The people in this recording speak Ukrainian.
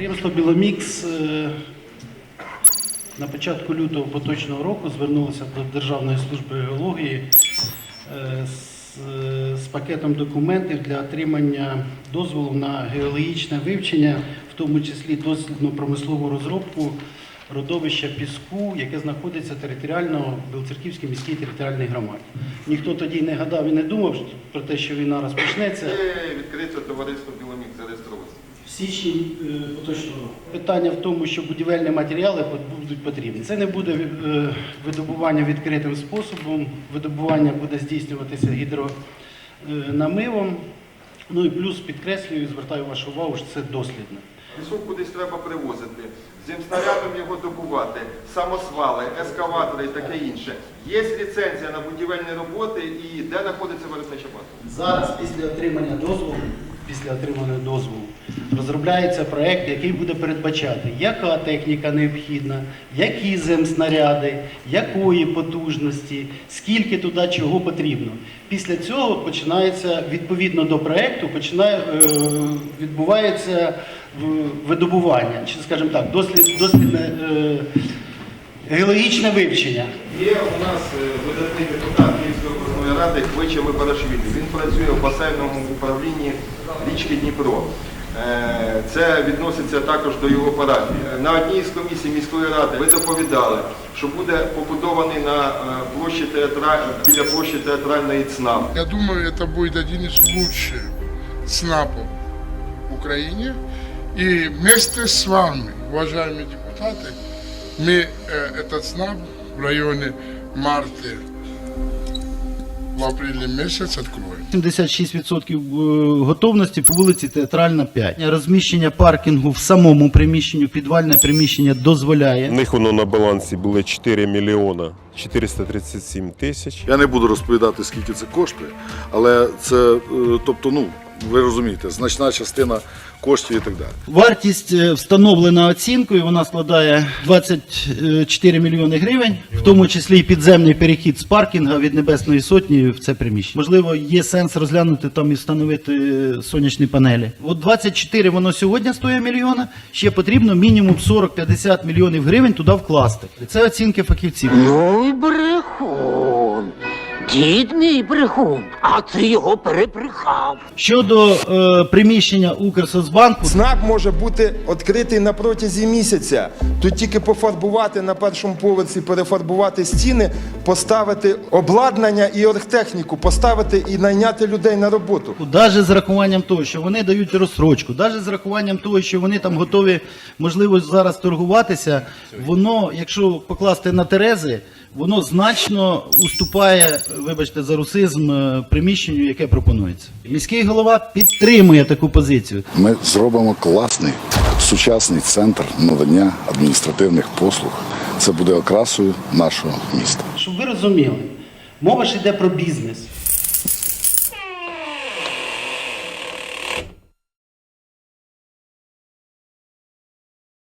Товариство Біломікс е, на початку лютого поточного року звернулося до Державної служби геології е, з, е, з пакетом документів для отримання дозволу на геологічне вивчення, в тому числі дослідно-промислову розробку родовища піску, яке знаходиться територіально в Білоцерківській міській територіальній громаді. Ніхто тоді не гадав і не думав про те, що війна розпочнеться. Є відкрите товариство Біломік зареєстровано. В січні е, поточного року. Питання в тому, що будівельні матеріали будуть потрібні. Це не буде е, видобування відкритим способом. Видобування буде здійснюватися гідронамивом. Ну і плюс підкреслюю, звертаю вашу увагу, що це дослідне. Пісок кудись треба привозити, земснарядом його добувати, самосвали, ескаватори і таке інше. Є ліцензія на будівельні роботи і де знаходиться виробнича база? Зараз, після отримання дозволу, після отримання дозволу, розробляється проект, який буде передбачати, яка техніка необхідна, які земснаряди, якої потужності, скільки туди чого потрібно. Після цього починається відповідно до проекту, починає е, відбувається видобування, чи скажімо так, дослід, дослідне е, геологічне вивчення. Є у нас е, видатний депутат Київської обласної ради Хвича Мибарашвілі. Він працює в басейновому управлінні річки Дніпро. Е, Це відноситься також до його парафії. Е, На одній з комісій міської ради ви доповідали, що буде побудований на е, площі театра... біля площі театральної ЦНАП. Я думаю, это будет один из лучших СНАПов в Украине. И вместе с вами, уважаемые депутаты, мы э, этот СНАП в районе марта, в апреле месяц откроем. 76% е, готовності по вулиці Театральна 5. Розміщення паркінгу в самому приміщенні, підвальне приміщення У дозволяє. них воно на балансі було 4 мільйона 437 тисяч. Я не буду розповідати, скільки це коштує, але це, е, тобто, ну, ви розумієте, значна частина коштів і так далі. Вартість е, встановлена оцінкою, вона складає 24 мільйони гривень, в тому числі і підземний перехід з паркінга від Небесної Сотні в це приміщення. Можливо, є сенс розглянути там і встановити е, сонячні панелі. От 24 воно сьогодні стоїть мільйона, ще потрібно мінімум 40-50 мільйонів гривень туди вкласти. Це оцінки фахівців. Ну брехун. Дід мій брехун, а ти його перебрехав. Щодо е, приміщення Укрсоцбанку, ЦНАП може бути відкритий на протязі місяця. Тут тільки пофарбувати на першому поверсі, перефарбувати стіни, поставити обладнання і оргтехніку, поставити і найняти людей на роботу. навіть з рахуванням того, що вони дають розсрочку, навіть з рахуванням того, що вони там готові, можливо, зараз торгуватися, воно, якщо покласти на Терези, воно значно уступає, вибачте, за русизм е, приміщенню, яке пропонується. Міський голова підтримує таку позицію. Ми зробимо класний сучасний центр надання адміністративних послуг. Це буде окрасою нашого міста. Щоб ви розуміли, мова ж йде про бізнес.